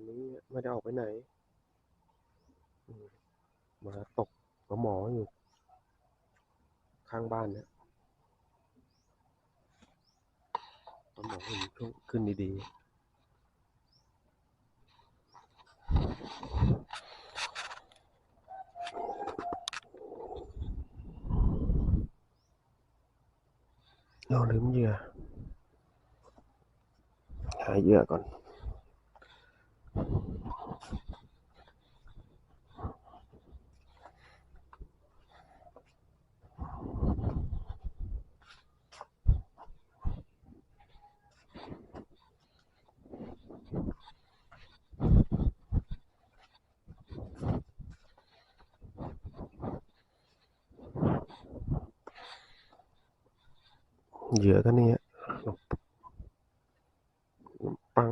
วันนี้ไม่ได้ออกไปไหนมาตกปลาหมออยู่ ข้างบ้านเนี่ยปลาหมอเห็นขึ้นขึ้นดีๆเราลืมเหยื่อหาเหยื่อก่อน เหยื่อก็เนี่ยขนมปัง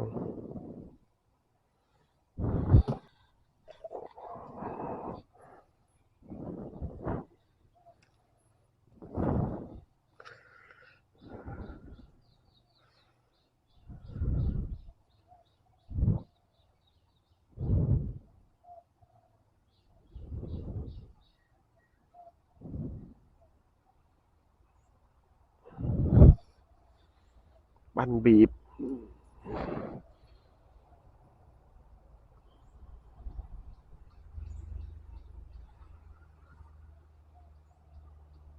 บันบีบ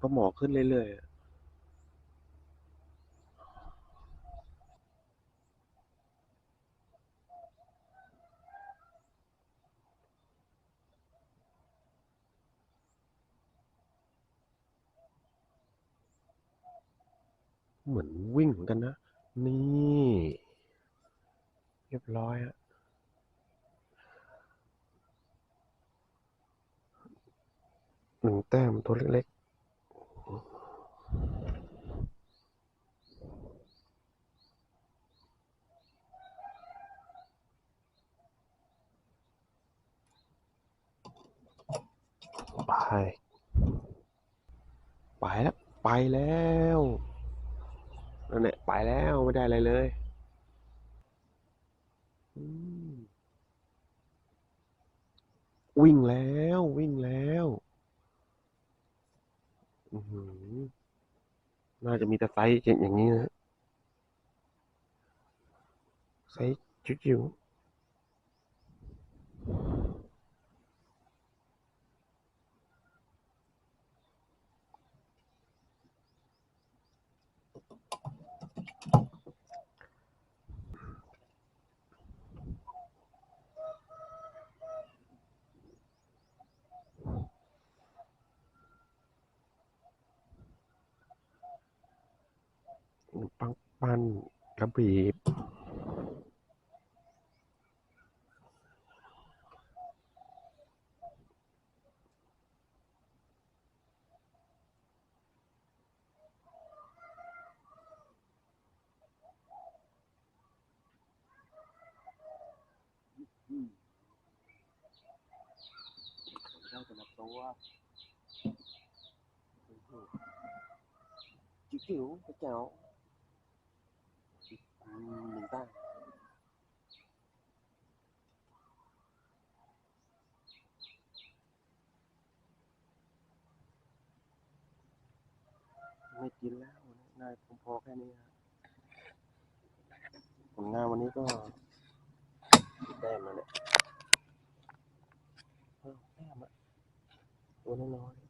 ก็หมอขึ้นเรื่อยๆเหมือนวิ่งเหมือนกันนะ นี่ เรียบร้อยอะหนึ่งแต้มตัวเล็กๆ ไป ไปแล้ว ไปแล้ว นั่นแหละไปแล้วไม่ได้อะไรเลยวิ่งแล้ววิ่งแล้วน่าจะมีแต่ไซส์อย่างนี้นะไซส์จิ๋ว ปังปันกระบีบได้แต่ละตัวจิ๋วๆกระเจ้าอื มหนึ่งตั้งไม่กินแล้วนายผมพอแค่นี้ครับผลงานวันนี้ก็แต้มาเนี่ยแต้มอะตัวน้อย